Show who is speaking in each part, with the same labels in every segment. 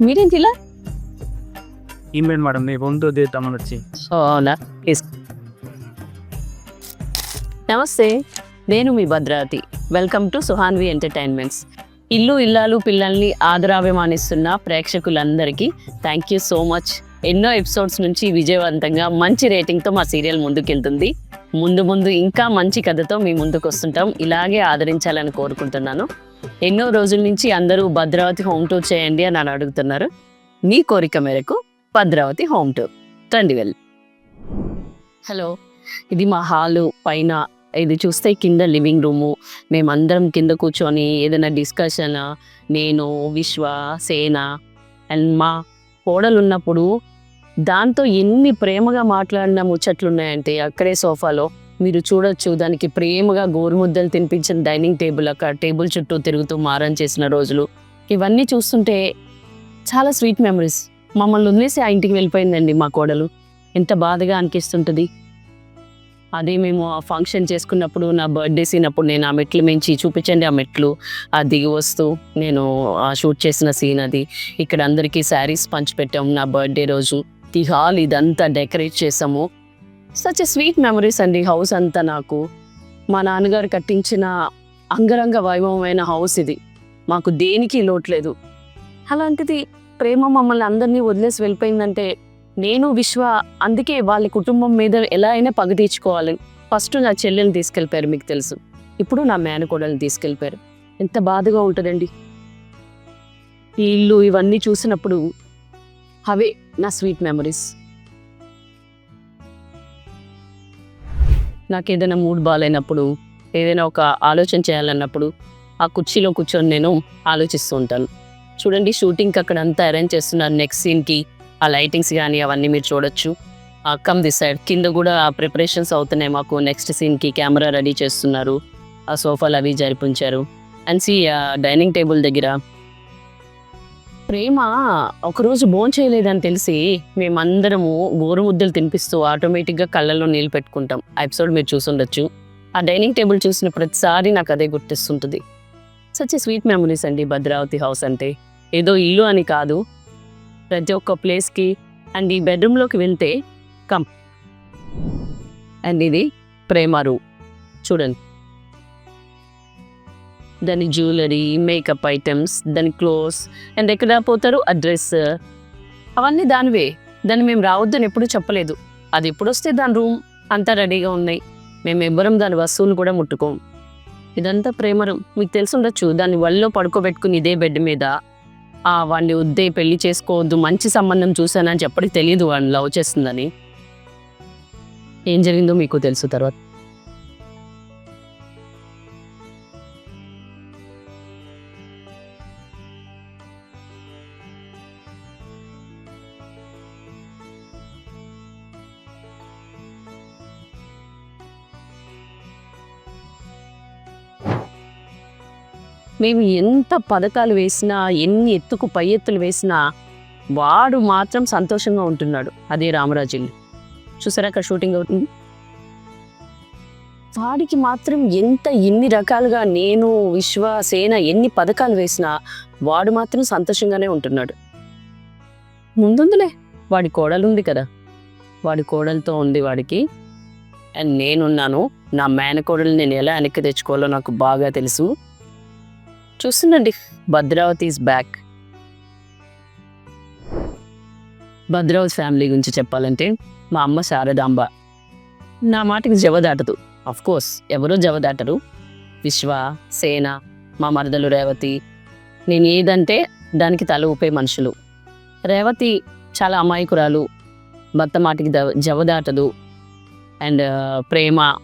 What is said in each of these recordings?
Speaker 1: మీరేంటి ఇలా
Speaker 2: ఏం లేదు మేడం మీ వంతు తీద్దామని వచ్చి
Speaker 1: అవునా ప్లీజ్ నమస్తే నేను మీ Bhadravati. Welcome to Suhanvi entertainments ఇల్లు ఇల్లాలు పిల్లల్ని ఆదరాభిమానిస్తున్న ప్రేక్షకులందరికీ థ్యాంక్ యూ సో మచ్ ఎన్నో ఎపిసోడ్స్ నుంచి విజయవంతంగా మంచి రేటింగ్తో మా సీరియల్ ముందుకెళ్తుంది. ముందు ముందు ఇంకా మంచి కథతో మీ ముందుకు వస్తుంటాం. ఇలాగే ఆదరించాలని కోరుకుంటున్నాను. ఎన్నో రోజుల నుంచి అందరూ భద్రావతి హోమ్ టూర్ చేయండి అని అని అడుగుతున్నారు. మీ కోరిక మేరకు భద్రావతి హోమ్ టూర్. రండి వెళ్ళి హలో ఇది మా హాలు. పైన ఇది చూస్తే కింద లివింగ్ రూము. మేమందరం కింద కూర్చొని ఏదైనా డిస్కషన్? నేను విశ్వ సేన అండ్ మా కోడలు ఉన్నప్పుడు దాంతో ఎన్ని ప్రేమగా మాట్లాడిన ముచ్చట్లు ఉన్నాయంటే అక్కడే సోఫాలో. మీరు చూడొచ్చు దానికి ప్రేమగా గోరుముద్దలు తినిపించిన డైనింగ్ టేబుల్ అక్కడ టేబుల్ చుట్టూ తిరుగుతూ మారం చేసిన రోజులు. ఇవన్నీ చూస్తుంటే చాలా స్వీట్ మెమరీస్. మమ్మల్ని వదిలేసి ఆ ఇంటికి వెళ్ళిపోయిందండి మా కోడలు. ఎంత బాధగా అనిపిస్తుంటుంది. అదే మేము ఆ ఫంక్షన్ చేసుకున్నప్పుడు నా బర్త్డే సీన్ అప్పుడు నేను ఆ మెట్లు మించి చూపించండి ఆ మెట్లు. ఆ దిగి వస్తూ నేను ఆ షూట్ చేసిన సీన్ అది. ఇక్కడ అందరికీ శారీస్ పంచిపెట్టాము నా బర్త్డే రోజు. ది హాల్ ఇదంతా డెకరేట్ చేసాము సచ్ స్వీట్ మెమరీస్ అండి హౌస్ అంతా నాకు. మా నాన్నగారు కట్టించిన అంగరంగ వైభవమైన హౌస్ ఇది. మాకు దేనికి లోట్లేదు అలాంటిది ప్రేమ మమ్మల్ని అందరినీ వదిలేసి వెళ్ళిపోయిందంటే నేను విశ్వ అందుకే వాళ్ళ కుటుంబం మీద ఎలా అయినా పగ తీర్చుకోవాలి. ఫస్ట్ నా చెల్లెల్ని తీసుకెళ్ళిపోయారు మీకు తెలుసు. ఇప్పుడు నా మేనకోడల్ని తీసుకెళ్ళిపోయారు. ఎంత బాధగా ఉంటుందండి. ఈ ఇల్లు ఇవన్నీ చూసినప్పుడు అవే నా స్వీట్ మెమరీస్ నాకు ఏదైనా మూడ్ బాగాలేనప్పుడు ఏదైనా ఒక ఆలోచన చేయాలన్నప్పుడు ఆ కుర్చీలో కూర్చొని నేను ఆలోచిస్తూ ఉంటాను. చూడండి షూటింగ్కి అక్కడ అంతా అరేంజ్ చేస్తున్నారు నెక్స్ట్ సీన్కి ఆ లైటింగ్స్ కానీ అవన్నీ మీరు చూడొచ్చు. కమ్ దిస్ సైడ్ కింద కూడా ప్రిపరేషన్స్ అవుతున్నాయి మాకు. నెక్స్ట్ సీన్కి కెమెరా రెడీ చేస్తున్నారు. ఆ సోఫాలు అవి జరిపించారు. అండ్ సి డైనింగ్ టేబుల్ దగ్గర ప్రేమ ఒకరోజు భోజనం చేయలేదని తెలిసి మేమందరము గోరు ముద్దలు తినిపిస్తూ ఆటోమేటిక్గా కళ్ళల్లో నీళ్ళు పెట్టుకుంటాం. ఎపిసోడ్ మీరు చూసుండొచ్చు. ఆ డైనింగ్ టేబుల్ చూసిన ప్రతిసారి నాకు అదే గుర్తిస్తుంటుంది. సచ్ స్వీట్ మెమరీస్ అండి భద్రావతి హౌస్ అంటే. ఏదో ఇల్లు అని కాదు. ప్రతి ఒక్క ప్లేస్కి అండ్ ఈ బెడ్రూమ్లోకి వెళ్తే కమ్. అండ్ ఇది ప్రేమ రూ. చూడండి. దాని జ్యువెలరీ మేకప్ ఐటమ్స్ దాని క్లోత్స్ అండ్ ఎక్కడ పోతారు? అడ్రస్ అవన్నీ దానివే. దాన్ని మేము రావద్దని ఎప్పుడూ చెప్పలేదు. అది ఎప్పుడు వస్తే దాని రూమ్ అంతా రెడీగా ఉన్నాయి. మేము ఎవ్వరం దాని వస్తువులు కూడా ముట్టుకోం. ఇదంతా ప్రేమరం. మీకు తెలిసి ఉండొచ్చు దాన్ని వల్లో పడుకోబెట్టుకుని ఇదే బెడ్ మీద. ఆ వాడిని వద్దే పెళ్ళి చేసుకోవద్దు మంచి సంబంధం చూశానని చెప్పడానికి తెలియదు వాడిని లవ్ చేస్తుందని. ఏం జరిగిందో మీకు తెలుసు తర్వాత. మేము ఎంత పథకాలు వేసినా ఎన్ని ఎత్తుకు పై ఎత్తులు వేసినా వాడు మాత్రం సంతోషంగా ఉంటున్నాడు. అదే రామరాజు చూసారా అక్కడ షూటింగ్ అవుతుంది? వాడికి మాత్రం ఎంత ఎన్ని రకాలుగా నేను విశ్వ సేన ఎన్ని పథకాలు వేసినా వాడు మాత్రం సంతోషంగానే ఉంటున్నాడు. ముందుందిలే. వాడి కోడలుంది కదా. వాడి కోడలతో ఉంది వాడికి. అండ్ నేనున్నాను. నా మేనకోడలు నేను ఎలా వెనక్కి తెచ్చుకోవాలో నాకు బాగా తెలుసు. చూస్తుండండి. Bhadravati is back Bhadravati family గురించి చెప్పాలంటే మా అమ్మ శారదాంబ. నా మాటకి జవ దాటదు. కోర్స్ ఎవరో జవదాటరు విశ్వ సేన మా మరదలు రేవతి. నేను ఏదంటే దానికి తల ఊపే మనుషులు. రేవతి చాలా అమాయకురాలు. భర్త మాటికి జవ దాటదు. అండ్ ప్రేమ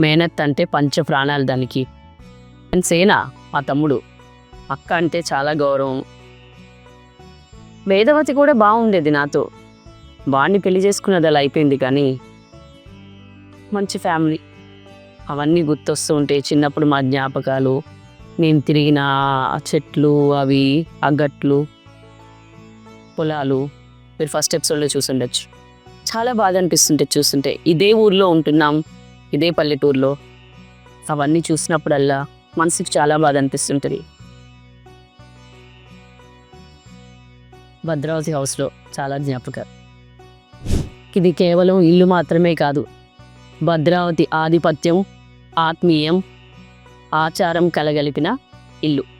Speaker 1: మేనత్ అంటే పంచ ప్రాణాలు దానికి. అండ్ సేన మా తమ్ముడు. అక్క అంటే చాలా గౌరవం. వేదవతి కూడా బాగుండేది నాతో. వాడిని పెళ్ళి చేసుకున్నది అలా అయిపోయింది కానీ మంచి ఫ్యామిలీ. అవన్నీ గుర్తొస్తూ ఉంటాయి చిన్నప్పుడు మా జ్ఞాపకాలు నేను తిరిగిన ఆ చెట్లు అవి ఆ గట్లు పొలాలు మీరు ఫస్ట్ ఎపిసోడ్లో చూసుండొచ్చు. చాలా బాధ అనిపిస్తుంటే చూస్తుంటే ఇదే ఊర్లో ఉంటున్నాం ఇదే పల్లెటూరులో. అవన్నీ చూసినప్పుడల్లా మనసుకి చాలా బాధ అనిపిస్తుంటుంది. భద్రావతి హౌస్లో చాలా జ్ఞాపకాలు. ఇది కేవలం ఇల్లు మాత్రమే కాదు. భద్రావతి ఆధిపత్యం ఆత్మీయం ఆచారం కలగలిపిన ఇల్లు.